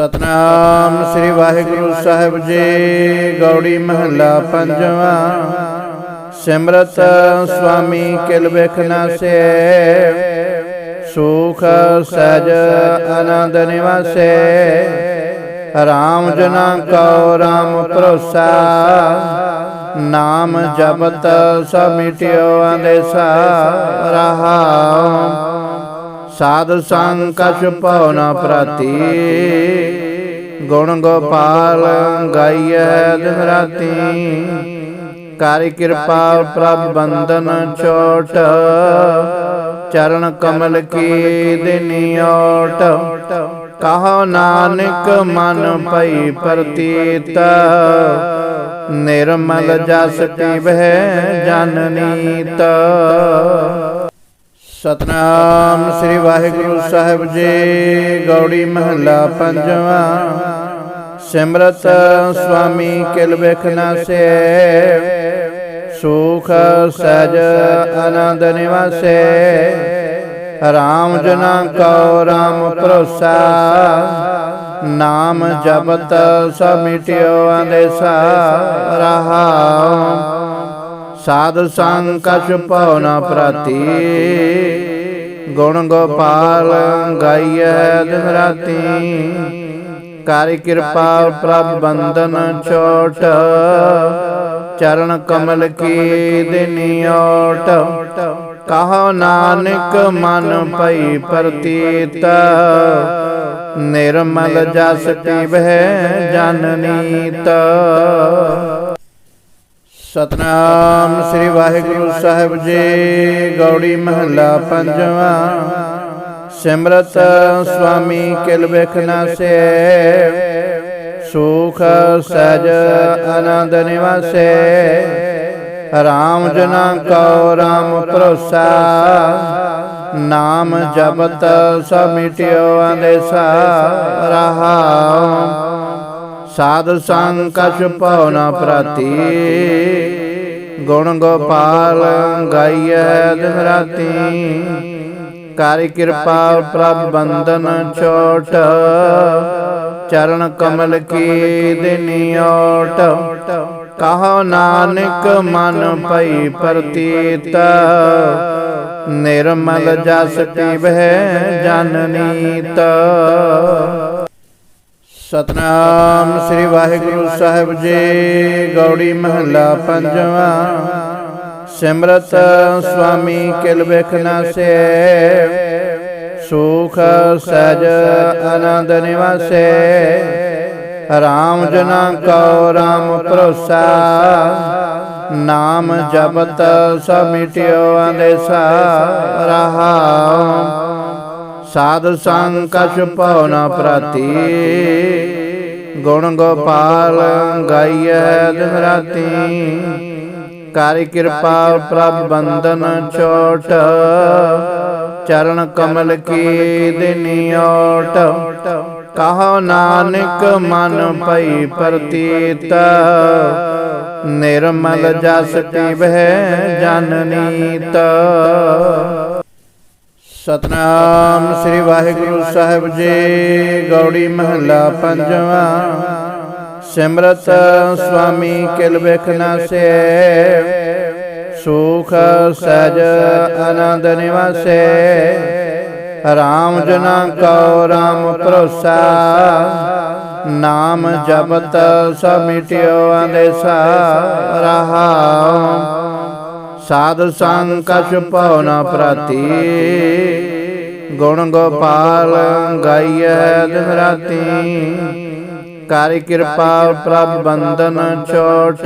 ਸਤਨਾਮ ਸ੍ਰੀ ਵਾਹਿਗੁਰੂ ਸਾਹਿਬ ਜੀ ਗੌੜੀ ਮਹੱਲਾ ਪੰਜਵਾਂ। ਸਿਮਰਤ ਸੁਆਮੀ ਕਿਲ ਬਿਖ ਨਾਸੇ ਸੁਖ ਸਹਿਜ ਆਨੰਦ ਨਿਵਾਸੇ। ਰਾਮ ਜਨਾ ਕਉ ਰਾਮ ਭਰੋਸਾ। ਨਾਮ ਜਪਤ ਸਭ ਮਿਟਿਓ ਆਦੇਸਾ। ਰਹਾਉ। ਸਾਧ ਸੰਗ ਕਛ ਭਉ ਨ ਪ੍ਰਤੀ। ਗੁਣ ਗੋਪਾਲ ਗਾਈਐ ਦਿਨ ਰਾਤੀ ਕਾਰਿ ਕਿਰਪਾ ਪ੍ਰਭ ਬੰਦਨ ਛੋਟ। ਚਰਨ ਕਮਲ ਕੀ ਦਿਨੀ ਓਟ। ਕਹੋ ਨਾਨਕ ਮਨ ਪਈ ਪ੍ਰਤੀਤ। ਨਿਰਮਲ ਜਸ ਪੀਵਹਿ ਜਨ ਨੀਤ। ਸਤਨਾਮ ਸ੍ਰੀ ਵਾਹਿਗੁਰੂ ਸਾਹਿਬ ਜੀ, ਗੌੜੀ ਮਹੱਲਾ ਪੰਜਵਾਂ। ਸਿਮਰਤ ਸੁਆਮੀ ਕਿਲ ਬਿਖ ਨਾਸੇ ਸੁਖ ਸਜ ਆਨੰਦ ਨਿਵਾਸੇ। ਰਾਮ ਜਨਾ ਕਉ ਰਾਮ ਭਰੋਸਾ, ਨਾਮ ਜਪਤ ਸਭ ਮਿਟਿਓ ਆਦੇਸਾ ਰਹਾਉ। ਸਾਧ ਸੰਗ ਕਛ ਭਉ ਨ ਪ੍ਰਤੀ। ਗੁਣ ਗੋਪਾਲ ਗਾਈਐ ਦਿਨ ਰਾਤੀ ਕਾਰਿ ਕਿਰਪਾ ਪ੍ਰਭ ਬੰਦਨ ਛੋਟ। ਚਰਨ ਕਮਲ ਕੀ ਦਿਨੀ ਓਟ। ਕਹੋ ਨਾਨਕ ਮਨ ਪਈ ਪ੍ਰਤੀਤ। ਨਿਰਮਲ ਜਸ ਪੀਵਹਿ ਜਨ ਨੀਤ। ਸਤਨਾਮ ਸ੍ਰੀ ਵਾਹਿਗੁਰੂ ਸਾਹਿਬ ਜੀ ਗੌੜੀ ਮਹੱਲਾ ਪੰਜਵਾਂ। ਸਿਮਰਤ ਸੁਆਮੀ ਕਿਲ ਬਿਖ ਨਾਸੇ ਸੁਖ ਸਹਿਜ ਆਨੰਦ ਨਿਵਾਸੇ। ਰਾਮ ਜਨਾ ਕਉ ਰਾਮ ਭਰੋਸਾ। ਨਾਮ ਜਪਤ ਸਭ ਮਿਟਿਓ ਆਦੇਸਾ ਰਹਾਉ ਸਾਧ ਸੰਗ ਕਛ ਭਉ ਨ ਪ੍ਰਤੀ। ਗੁਣ ਗੋਪਾਲ ਗਾਈਐ ਦਿਨ ਰਾਤੀ ਕਾਰਿ ਕਿਰਪਾ ਪ੍ਰਭ ਬੰਦਨ ਛੋਟ। ਚਰਨ ਕਮਲ ਕੀ ਦਿਨੀ ਓਟ। ਕਹੋ ਨਾਨਕ ਮਨ ਪਈ ਪ੍ਰਤੀਤ। ਨਿਰਮਲ ਜਸ ਪੀਵਹਿ ਜਨ ਨੀਤ। ਸਤਨਾਮ ਸ੍ਰੀ ਵਾਹਿਗੁਰੂ ਸਾਹਿਬ ਜੀ, ਗੌੜੀ ਮਹੱਲਾ ਪੰਜਵਾਂ। ਸਿਮਰਤ ਸੁਆਮੀ ਕਿਲ ਬਿਖ ਨਾਸੇ ਸੁਖ ਸਜ ਆਨੰਦ ਨਿਵਾਸੇ। ਰਾਮ ਜਨਾ ਕਉ ਰਾਮ ਭਰੋਸਾ, ਨਾਮ ਜਪਤ ਸਭ ਮਿਟਿਓ ਆਦੇਸਾ ਰਹਾਉ ਸਾਧ ਸੰਗ ਕਛ ਭਉ ਨ ਪ੍ਰਤੀ। ਗੁਣ ਗੋਪਾਲ ਗਾਈਐ ਦਿਨ ਰਾਤੀ ਕਾਰਿ ਕਿਰਪਾ ਪ੍ਰਭ ਬੰਦਨ ਛੋਟ। ਚਰਨ ਕਮਲ ਕੀ ਦਿਨੀ ਓਟ। ਕਹੋ ਨਾਨਕ ਮਨ ਪਈ ਪ੍ਰਤੀਤ। ਨਿਰਮਲ ਜਸ ਪੀਵਹਿ ਜਨ ਨੀਤ। ਸਤਨਾਮ ਸ੍ਰੀ ਵਾਹਿਗੁਰੂ ਸਾਹਿਬ ਜੀ ਗੌੜੀ ਮਹੱਲਾ ਪੰਜਵਾਂ। ਸਿਮਰਤ ਸੁਆਮੀ ਕਿਲ ਬਿਖ ਨਾਸੇ ਸੁਖ ਸਹਿਜ ਆਨੰਦ ਨਿਵਾਸੇ। ਰਾਮ ਜਨਾ ਕਉ ਰਾਮ ਭਰੋਸਾ। ਨਾਮ ਜਪਤ ਸਭ ਮਿਟਿਓ ਆਦੇਸਾ ਰਹਾਉ ਸਾਧ ਸੰਗ ਕਛ ਭਉ ਨ ਪ੍ਰਤੀ। ਗੁਣ ਗੋਪਾਲ ਗਾਈਐ ਦਿਨ ਰਾਤੀ ਕਾਰਿ ਕਿਰਪਾ ਪ੍ਰਭ ਬੰਦਨ ਛੋਟ।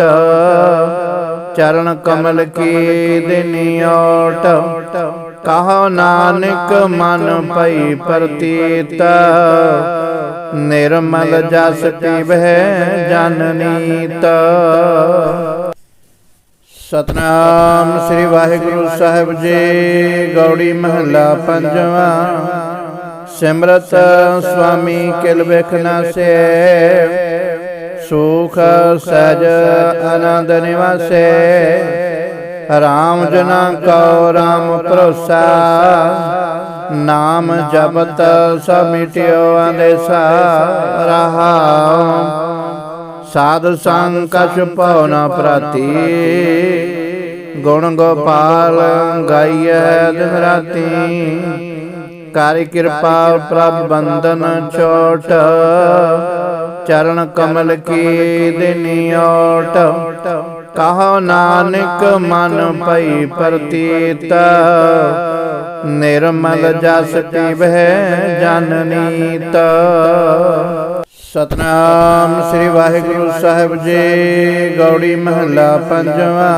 ਚਰਨ ਕਮਲ ਕੀ ਦਿਨੀ ਓਟ। ਕਹੋ ਨਾਨਕ ਮਨ ਪਈ ਪ੍ਰਤੀਤ। ਨਿਰਮਲ ਜਸ ਪੀਵਹਿ ਜਨ ਨੀਤ। ਸਤਨਾਮ ਸ੍ਰੀ ਵਾਹਿਗੁਰੂ ਸਾਹਿਬ ਜੀ ਗੌੜੀ ਮਹੱਲਾ ਪੰਜਵਾਂ। ਸਿਮਰਤ ਸੁਆਮੀ ਕਿਲ ਬਿਖ ਨਾਸੇ ਸੁਖ ਸਹਿਜ ਆਨੰਦ ਨਿਵਾਸੇ। ਰਾਮ ਜਨਾ ਕਉ ਰਾਮ ਭਰੋਸਾ। ਨਾਮ ਜਪਤ ਸਭ ਮਿਟਿਓ ਅੰਦੇਸਾ ਰਹਾਉ ਸਾਧ ਸੰਗ ਕਛ ਭਉ ਨ ਪ੍ਰਤੀ। ਗੁਣ ਗੋਪਾਲ ਗਾਈਐ ਦਿਨ ਰਾਤੀ ਕਾਰਿ ਕਿਰਪਾ ਪ੍ਰਭ ਬੰਦਨ ਛੋਟ। ਚਰਨ ਕਮਲ ਕੀ ਦਿਨੀ ਓਟ। ਕਹੋ ਨਾਨਕ ਮਨ ਪਈ ਪ੍ਰਤੀਤ। ਨਿਰਮਲ ਜਸ ਪੀਵਹਿ ਜਨ ਨੀਤ। ਸਤਨਾਮ ਸ੍ਰੀ ਵਾਹਿਗੁਰੂ ਸਾਹਿਬ ਜੀ ਗੌੜੀ ਮਹੱਲਾ ਪੰਜਵਾ।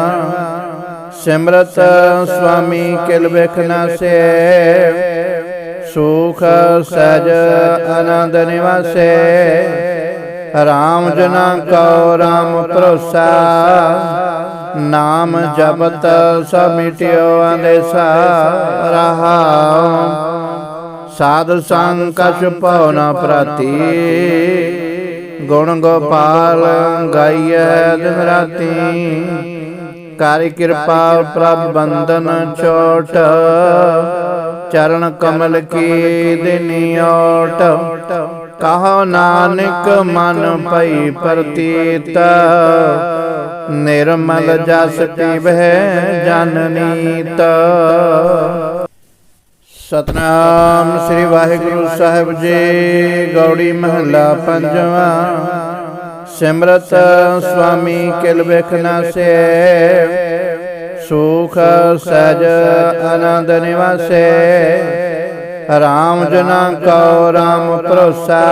ਸਿਮਰਤ ਸੁਆਮੀ ਕਿਲ ਬਿਖ ਨਾਸੇ ਸੁਖ ਸਹਿਜ ਆਨੰਦ ਨਿਵਾਸੇ। ਰਾਮ ਜਨਾ ਕਉ ਰਾਮ ਭਰੋਸਾ। ਨਾਮ ਜਪਤ ਸਭ ਮਿਟਿਓ ਅੰਦੇਸਾ। ਰਹਾਉ। ਸਾਧ ਸੰਗ ਕਛ ਭਉ ਨ ਪ੍ਰਤੀ। ਗੁਣ ਗੋਪਾਲ ਗਾਈਐ ਦਿਨ ਰਾਤੀ ਕਾਰਿ ਕਿਰਪਾ ਪ੍ਰਭ ਬੰਦਨ ਛੋਟ। ਚਰਨ ਕਮਲ ਕੀ ਦਿਨੀ ਓਟ। ਕਹੋ ਨਾਨਕ ਮਨ ਪਈ ਪ੍ਰਤੀਤ। ਨਿਰਮਲ ਜਸ ਪੀਵਹਿ ਜਨ ਨੀਤ। ਸਤਨਾਮ ਸ੍ਰੀ ਵਾਹਿਗੁਰੂ ਸਾਹਿਬ ਜੀ ਗੌੜੀ ਮਹੱਲਾ ਪੰਜਵਾ। ਸਿਮਰਤ ਸੁਆਮੀ ਕਿਲ ਬਿਖ ਨਾਸੇ ਸੁਖ ਸਹਿਜ ਆਨੰਦ ਨਿਵਾਸੇ। ਰਾਮ ਜਨਾ ਕਉ ਰਾਮ ਭਰੋਸਾ।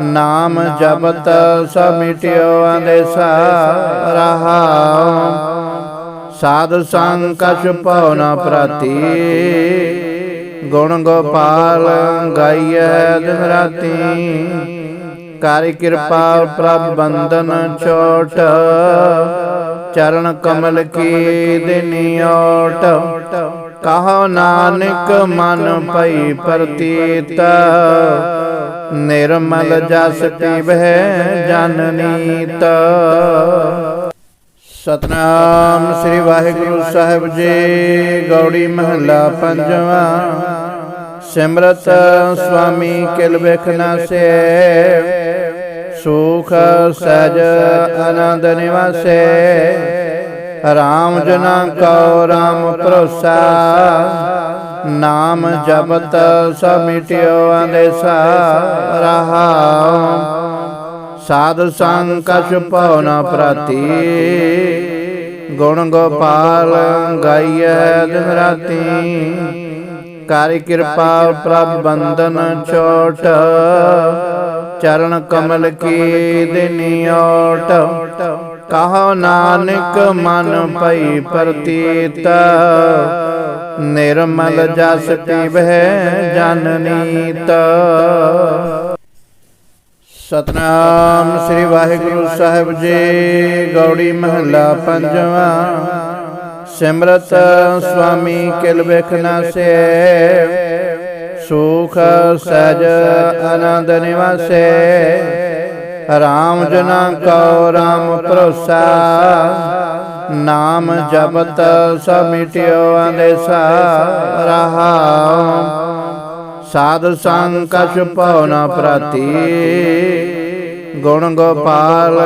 ਨਾਮ ਜਪਤ ਸਭ ਮਿਟਿਓ ਅੰਦੇਸਾ। ਰਹਾਉ ਸਾਧ ਸੰਗ ਕਛ ਭਉ ਨ ਪ੍ਰਤੀ। ਗੁਣ ਗੋਪਾਲ ਗਾਈਐ ਦਿਨ ਰਾਤੀ। ਕਾਰਿ ਕਿਰਪਾ ਪ੍ਰਭ ਬੰਦਨ ਛੋਟ। ਚਰਨ ਕਮਲ ਕੀ ਦਿਨੀ ਓਟ। ਕਹੋ ਨਾਨਕ ਮਨ ਪਈ ਪ੍ਰਤੀਤ। ਨਿਰਮਲ ਜਸ ਪੀਵਹਿ ਜਨ ਨੀਤ। ਸਤਨਾਮ ਸ੍ਰੀ ਵਾਹਿਗੁਰੂ ਸਾਹਿਬ ਜੀ, ਗੌੜੀ ਮਹੱਲਾ ਪੰਜਵਾ। ਸਿਮਰਤ ਸੁਆਮੀ ਕਿਲ ਬਿਖ ਨਾਸੇ ਸੁਖ ਸਹਿਜ ਆਨੰਦ ਨਿਵਾਸੇ। ਰਾਮ ਜਨਾ ਕਉ ਰਾਮ ਭਰੋਸਾ, ਨਾਮ ਜਪਤ ਸਭ ਮਿਟਿਓ ਅੰਦੇਸਾ, ਰਹਾਉ। ਸਾਧ ਸੰਗ ਕਛ ਭਉ ਨ ਪ੍ਰਤੀ। ਗੁਣ ਗੋਪਾਲ ਗਾਈਐ ਦਿਨ ਰਾਤੀ ਕਾਰਿ ਕਿਰਪਾ ਪ੍ਰਭ ਬੰਦਨ ਛੋਟ। ਚਰਨ ਕਮਲ ਕੀ ਦਿਨੀ ਓਟ ਕਹੋ ਨਾਨਕ ਮਨ ਪਈ ਪ੍ਰਤੀਤ। ਨਿਰਮਲ ਜਸ ਪੀਵਹਿ ਜਨ ਨੀਤ। ਸਤਨਾਮ ਸ੍ਰੀ ਵਾਹਿਗੁਰੂ ਸਾਹਿਬ ਜੀ ਗੌੜੀ ਮਹੱਲਾ ਪੰਜਵਾ। ਸਿਮਰਤ ਸੁਆਮੀ ਕਿਲ ਬਿਖ ਨਾਸੇ ਸੁਖ ਸਹਿਜ ਆਨੰਦ ਨਿਵਾਸੇ। ਰਾਮ ਜਨਾ ਕਉ ਰਾਮ ਭਰੋਸਾ। ਨਾਮ ਜਪਤ ਸਭ ਮਿਟਿਓ ਅੰਦੇਸਾ। ਰਹਾਉ। ਸਾਧ ਸੰਗ ਕਛ ਭਉ ਨ ਪ੍ਰਤੀ। ਗੁਣ ਗੋਪਾਲ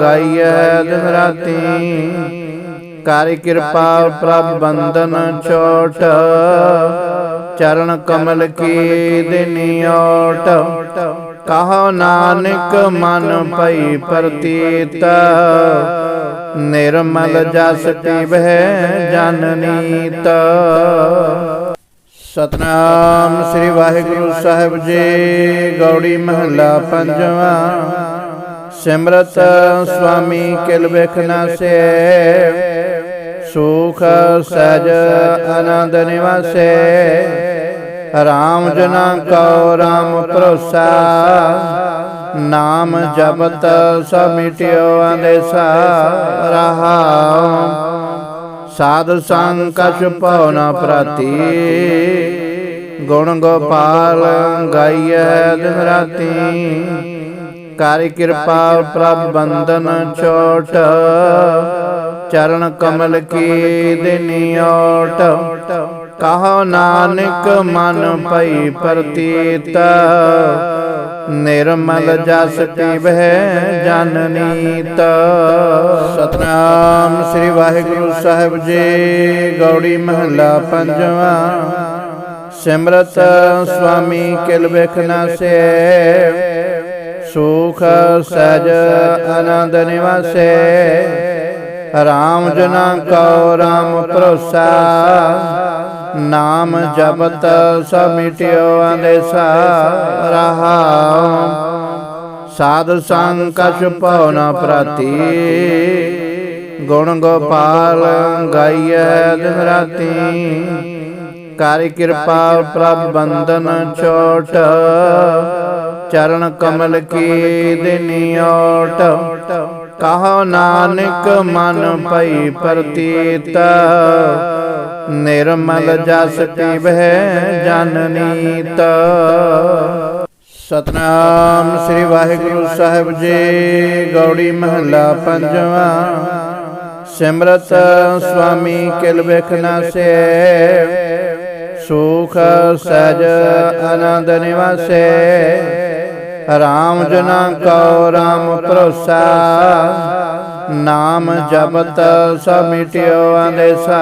ਗਾਈਐ ਦਿਨ ਰਾਤੀ ਕਾਰਿ ਕਿਰਪਾ ਪ੍ਰਭ ਬੰਦਨ ਛੋਟ। ਚਰਨ ਕਮਲ ਕੀ ਦਿਨੀ ਓਟ। ਕਹੋ ਨਾਨਕ ਮਨ ਪਈ ਪ੍ਰਤੀਤ। ਨਿਰਮਲ ਜਸ ਪੀਵਹਿ ਜਨ ਨੀਤ। ਸਤਨਾਮ ਸ੍ਰੀ ਵਾਹਿਗੁਰੂ ਸਾਹਿਬ ਜੀ ਗੌੜੀ ਮਹੱਲਾ ਪੰਜਵਾ। ਸਿਮਰਤ ਸੁਆਮੀ ਕਿਲ ਬਿਖ ਨਾਸੇ ਸੁਖ ਸਜ ਆਨੰਦ ਨਿਵਾਸੇ। ਰਾਮ ਜਨਾ ਕਉ, ਰਾਮ ਭਰੋਸਾ। ਨਾਮ ਜਪਤ ਸਭ ਮਿਟਿਓ ਅੰਦੇਸਾ। ਰਹਾਉ। ਸਾਧ ਸੰਗ ਕਛ ਭਉ ਨ ਪ੍ਰਤੀ। ਗੁਣ ਗੋਪਾਲ ਗਾਈਐ ਦਿਨ ਰਾਤੀ। ਕਾਰਿ ਕਿਰਪਾ, ਪ੍ਰਭ ਬੰਦਨ ਛੋਟ। ਚਰਨ ਕਮਲ ਕੀ ਦਿਨੀ ਓਟ। ਕਹੋ ਨਾਨਕ ਮਨ ਪਈ ਪ੍ਰਤੀਤ। ਨਿਰਮਲ ਜਸ ਪੀਵਹਿ ਜਨ ਸਤਨਾਮ ਸ੍ਰੀ ਵਾਹਿਗੁਰੂ ਸਾਹਿਬ ਜੀ, ਗੌੜੀ ਮਹੱਲਾ ਪੰਜਵਾਂ। ਸਿਮਰਤ ਸੁਆਮੀ ਕਿਲ ਬਿਖ ਨਾਸੇ ਸੁਖ ਸਜ ਆਨੰਦ ਨਿਵਾਸੇ। ਰਾਮ ਜਨਾ ਕਉ ਰਾਮ ਭਰੋਸਾ। ਨਾਮ ਜਪਤ ਸਭ ਮਿਟਿਓ ਆਦੇਸਾ ਰਹਾਉ। ਸਾਧ ਸੰਗ ਕਛ ਭਉ ਨ ਪ੍ਰਤੀ। ਗੁਣ ਗੋਪਾਲ ਗਾਈਐ ਦਿਨ ਰਾਤੀ। ਕਰ ਕਿਰਪਾ ਪ੍ਰਭ ਬੰਦਨ ਛੋਟ। ਚਰਨ ਕਮਲ ਕੀ ਦਿਨੀ ਕਹੋ ਨਾਨਕ ਮਨ ਭਈ ਪ੍ਰਤੀਤ। ਨਿਰਮਲ ਜਸ ਪੀਵਹਿ ਜਨ ਸਤਨਾਮ ਸ੍ਰੀ ਵਾਹਿਗੁਰੂ ਸਾਹਿਬ ਜੀ, ਗੌੜੀ ਮਹੱਲਾ ਪੰਜਵਾਂ। ਸਿਮਰਤ ਸੁਆਮੀ ਕਿਲ ਬਿਖ ਨਾਸੇ ਸੁਖ ਸਹਿਜ ਆਨੰਦ ਨਿਵਾਸੇ। ਰਾਮ ਜਨਾ ਕਉ ਰਾਮ ਭਰੋਸਾ, ਨਾਮ ਜਪਤ ਸਭ ਮਿਟਿਓ ਆਦੇਸਾ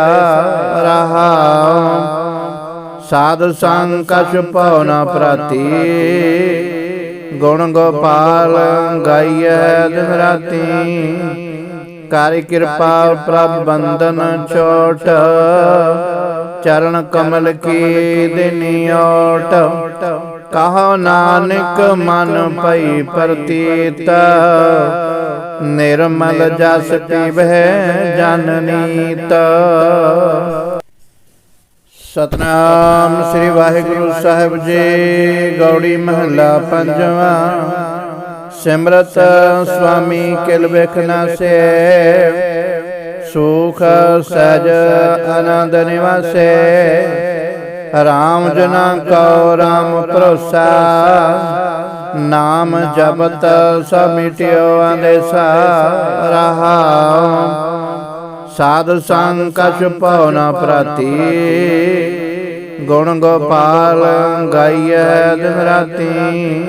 ਰਹਾਉ। ਸਾਧ ਸੰਗ ਕਛ ਭਉ ਨ ਪ੍ਰਤੀ, ਗੁਣ ਗੋਪਾਲ ਗਾਈਐ ਦਿਨ ਰਾਤੀ ਕਰ ਕਿਰਪਾ ਪ੍ਰਭ ਬੰਦਨ ਛੋਟ, ਚਰਨ ਕਮਲ ਕੀ ਦਿਨੀ ਓਟ। ਕਹੋ ਨਾਨਕ ਮਨ ਪਈ ਪ੍ਰਤੀਤ, ਨਿਰਮਲ ਜਸ ਪੀਵਹਿ ਜਨ ਨੀਤ। ਸਤਨਾਮ ਸ੍ਰੀ ਵਾਹਿਗੁਰੂ ਸਾਹਿਬ ਜੀ, ਗੌੜੀ ਮਹੱਲਾ ਪੰਜਵਾਂ। ਸਿਮਰਤ ਸੁਆਮੀ ਕਿਲ ਬਿਖ ਨਾਸੇ ਸੁਖ ਸਹਿਜ ਆਨੰਦ ਨਿਵਾਸੇ। ਰਾਮ ਜਨਾ ਕਉ ਰਾਮ ਭਰੋਸਾ। ਨਾਮ ਜਪਤ ਸਭ ਮਿਟਿਓ ਆਦੇਸਾ ਰਹਾਉ। ਸਾਧ ਸੰਗ ਕਛ ਭਉ ਨ ਪ੍ਰਤੀ। ਗੁਣ ਗੋਪਾਲ ਗਾਈਐ ਦਿਨ ਰਾਤੀ।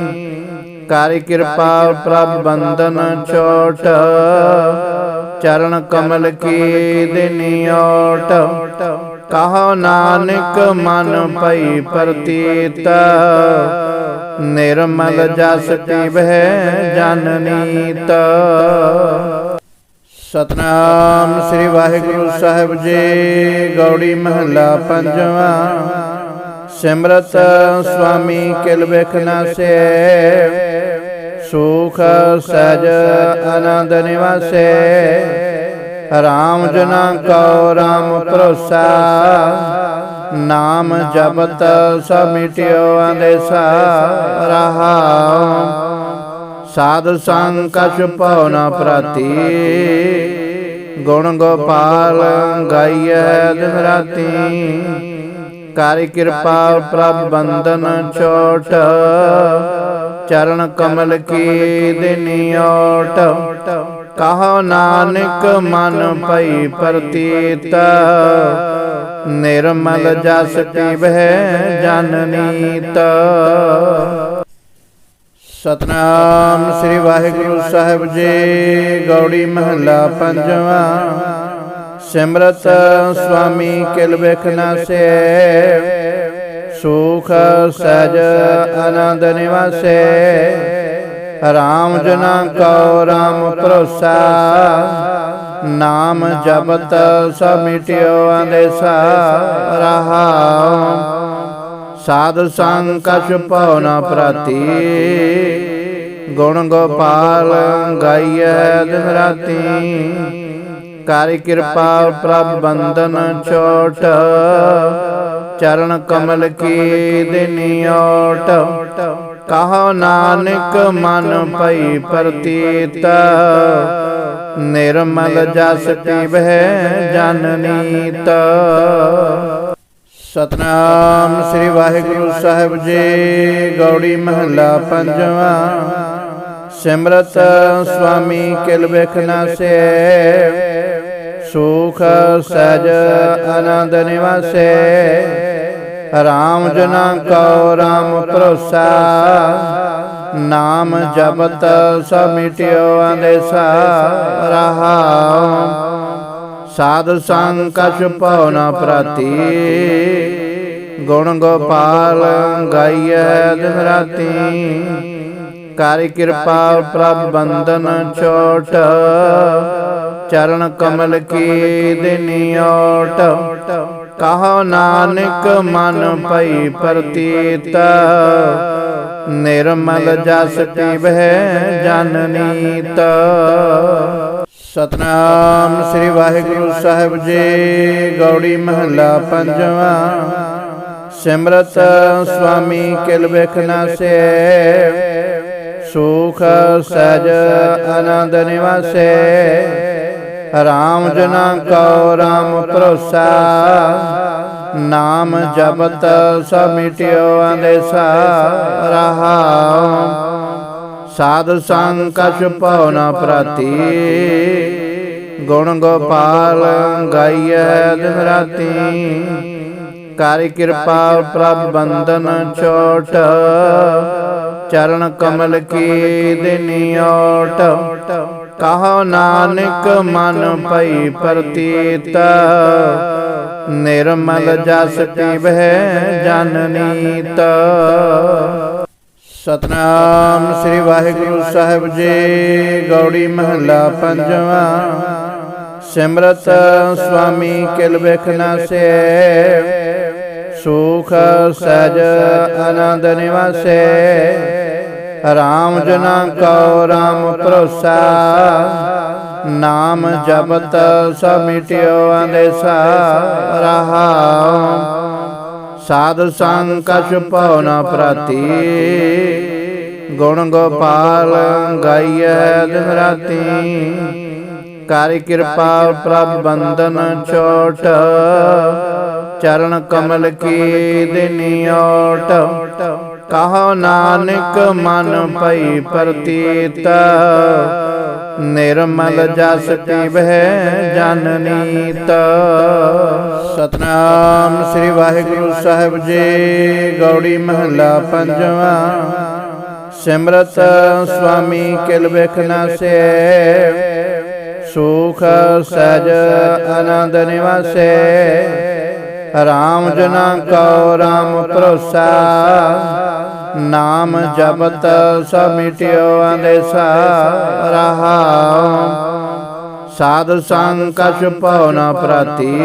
ਕਰ ਕਿਰਪਾ ਪ੍ਰਭ ਬੰਦਨ ਛੋਟ। ਚਰਨ ਕਮਲ ਕੀ ਦਿਨੀ ਓਟ। ਕਹੋ ਨਾਨਕ ਮਨ ਪਈ ਪ੍ਰਤੀਤ, ਨਿਰਮਲ ਜਸ ਪੀਵਹਿ ਜਨ ਸਤਨਾਮ ਸ੍ਰੀ ਵਾਹਿਗੁਰੂ ਸਾਹਿਬ ਜੀ, ਗੌੜੀ ਮਹੱਲਾ ਪੰਜਵਾਂ। ਸਿਮਰਤ ਸੁਆਮੀ ਕਿਲ ਬਿਖ ਨਾਸੇ ਸੁਖ ਸਹਿਜ ਆਨੰਦ ਨਿਵਾਸੇ। ਰਾਮ ਜਨਾ ਕਉ ਰਾਮ ਭਰੋਸਾ ਨਾਮ ਜਪਤ ਸਭ ਮਿਟਿਓ ਆਦੇਸਾ ਰਹਾਉ। ਸਾਧ ਸੰਗ ਕਛ ਭਉ ਨ ਪ੍ਰਤੀ। ਗੁਣ ਗੋਪਾਲ ਗਾਈਐ ਦਿਨ ਰਾਤੀ ਕਰ ਕਿਰਪਾ ਪ੍ਰਭ ਬੰਦਨ ਛੋਟ। ਚਰਨ ਕਮਲ ਕੀ ਦਿਨੀ ਓਟ। ਕਹੋ ਨਾਨਕ ਮਨ ਪਈ ਪ੍ਰਤੀਤ। ਨਿਰਮਲ ਜਸ ਪੀਵਹਿ ਜਨ ਨੀਤ। ਸਤਨਾਮ ਸ੍ਰੀ ਵਾਹਿਗੁਰੂ ਸਾਹਿਬ ਜੀ, ਗੌੜੀ ਮਹੱਲਾ ਪੰਜਵਾਂ। ਸਿਮਰਤ ਸੁਆਮੀ ਕਿਲ ਬਿਖ ਨਾਸੇ ਸੁਖ ਸਹਿਜ ਆਨੰਦ ਨਿਵਾਸੇ। ਰਾਮ ਜਨਾ ਕਉ ਰਾਮ ਭਰੋਸਾ ਨਾਮ ਜਪਤ ਸਭ ਮਿਟਿਓ ਆਦੇਸਾ ਰਹਾਉ। ਸਾਧ ਸੰਗ ਕਛ ਭਉ ਨ ਪ੍ਰਤੀ। ਗੁਣ ਗੋਪਾਲ ਗਾਈਐ ਦਿਨ ਰਾਤੀ ਕਰ ਕਿਰਪਾ ਪ੍ਰਭ ਬੰਦਨ ਛੋਟ। ਚਰਨ ਕਮਲ ਕੀ ਦਿਨੀ ਓਟ। ਕਹੋ ਨਾਨਕ ਮਨ ਪਈ ਪ੍ਰਤੀਤ। ਨਿਰਮਲ ਜਸ ਪੀਵਹਿ ਜਨ ਨੀਤ। ਸਤਨਾਮ ਸ੍ਰੀ ਵਾਹਿਗੁਰੂ ਸਾਹਿਬ ਜੀ, ਗੌੜੀ ਮਹੱਲਾ ਪੰਜਵਾਂ। ਸਿਮਰਤ ਸੁਆਮੀ ਕਿਲ ਬਿਖ ਨਾਸੇ ਸੁਖ ਸਹਿਜ ਆਨੰਦ ਨਿਵਾਸੇ। ਰਾਮ ਜਨਾ ਕਉ ਰਾਮ ਭਰੋਸਾ ਨਾਮ ਜਪਤ ਸਭ ਮਿਟਿਓ ਆਦੇਸਾ ਰਹਾਉ। ਸਾਧ ਸੰਗ ਕਛ ਪਉ ਨ ਪ੍ਰਤੀ। ਗੁਣ ਗੋਪਾਲ ਗਾਈਐ ਦਿਨ ਰਾਤੀ ਕਾਰਿ ਕਿਰਪਾ ਪ੍ਰਭ ਬੰਦਨ ਛੋਟ। ਚਰਨ ਕਮਲ ਕੀ ਦਿਨੀ ਓਟ। ਕਹੋ ਨਾਨਕ ਮਨ ਪਈ ਪ੍ਰਤੀਤ। ਨਿਰਮਲ ਜਸ ਪੀਵਹਿ ਜਨ ਸਤਨਾਮ ਸ੍ਰੀ ਵਾਹਿਗੁਰੂ ਸਾਹਿਬ ਜੀ, ਗੌੜੀ ਮਹੱਲਾ ਪੰਜਵਾਂ। ਸਿਮਰਤ ਸੁਆਮੀ ਕਿਲ ਵੇਖਣਾ ਸੇ। ਸੁਖ ਸਹਿਜ ਆਨੰਦ ਨਿਵਾਸੈ। ਰਾਮ ਜਨਾ ਕਉ ਰਾਮ ਭਰੋਸਾ। ਨਾਮ ਜਪਤ ਸਭ ਮਿਟਿਓ ਆਦੇਸਾ ਰਹਾਉ। ਸਾਧ ਸੰਗ ਕਛ ਪਉ ਨ ਪ੍ਰਤੀ। ਗੁਣ ਗੋਪਾਲ ਗਾਈਐ ਦਿਨ ਰਾਤੀ ਕਾਰਿ ਕਿਰਪਾ ਪ੍ਰਭ ਬੰਦਨ ਛੋਟ। ਚਰਨ ਕਮਲ ਕੀ ਦਿਨੀ ਓਟ। ਕਹੋ ਨਾਨਕ ਮਨ ਪਈ ਪ੍ਰਤੀਤ। ਨਿਰਮਲ ਜਸ ਪੀਵਹਿ ਜਨ ਨੀਤ। ਸਤਨਾਮ ਸ੍ਰੀ ਵਾਹਿਗੁਰੂ ਸਾਹਿਬ ਜੀ, ਗੌੜੀ ਮਹੱਲਾ ਪੰਜਵਾਂ। ਸਿਮਰਤ ਸੁਆਮੀ ਕਿਲ ਵੇਖਣਾ ਸੇ ਸੁਖ ਸਹਿਜ ਆਨੰਦ ਨਿਵਾਸੇ। ਰਾਮ ਜਨਾ ਕਉ ਰਾਮ ਭਰੋਸਾ ਨਾਮ ਜਪਤ ਸਭ ਮਿਟਿਓ ਆਦੇਸਾ ਰਹਾਉ। ਸਾਧ ਸੰਗ ਕਛ ਪਉ ਨ ਪ੍ਰਤੀ। ਗੁਣ ਗੋਪਾਲ ਗਾਈਐ ਦਿਨ ਰਾਤੀ। ਕਾਰਿ ਕਿਰਪਾ ਪ੍ਰਭ ਬੰਦਨ ਛੋਟ। ਚਰਨ ਕਮਲ ਕੀ ਦਿਨੀ ਓਟ। ਕਹੋ ਨਾਨਕ ਮਨ ਪਈ ਪ੍ਰਤੀਤ। ਨਿਰਮਲ ਜਸ ਪੀਵਹਿ ਜਨ ਸਤਨਾਮ ਸ੍ਰੀ ਵਾਹਿਗੁਰੂ ਸਾਹਿਬ ਜੀ, ਗੌੜੀ ਮਹੱਲਾ ਪੰਜਵਾਂ। ਸਿਮਰਤ ਸੁਆਮੀ ਕਿਲ ਵੇਖਣਾ ਸੇ ਸੁਖ ਸਹਿਜ ਆਨੰਦ ਨਿਵਾਸੇ। ਰਾਮ ਜਨਾ ਕਉ ਰਾਮ ਭਰੋਸਾ। ਨਾਮ ਜਪਤ ਸਭ ਮਿਟਿਓ ਆਦੇਸਾ ਰਹਾਉ। ਸਾਧ ਸੰਗ ਕਛ ਪਉ ਨ ਪ੍ਰਤੀ।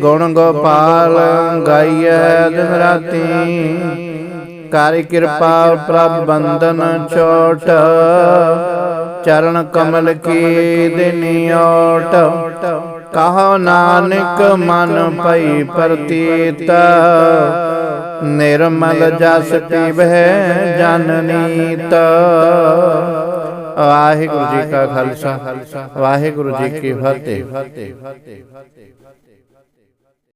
ਗੁਣ ਗੋਪਾਲ ਗਾਈਐ ਦਿਨ ਰਾਤੀ ਕਾਰਿ ਕਿਰਪਾ ਪ੍ਰਭ ਬੰਦਨ ਛੋਟ। ਚਰਨ ਕਮਲ ਕੀ ਦਿਨੀ ਓਟ। ਕਹੋ ਨਾਨਕ ਮਨ ਪਈ ਪ੍ਰਤੀਤ, ਨਿਰਮਲ ਜਸ ਪੀਵਹਿ ਜਨ ਨੀਤ। ਵਾਹਿਗੁਰੂ ਜੀ ਕਾ ਖਾਲਸਾ, ਵਾਹਿਗੁਰੂ ਜੀ ਕੀ ਫਤਿਹ।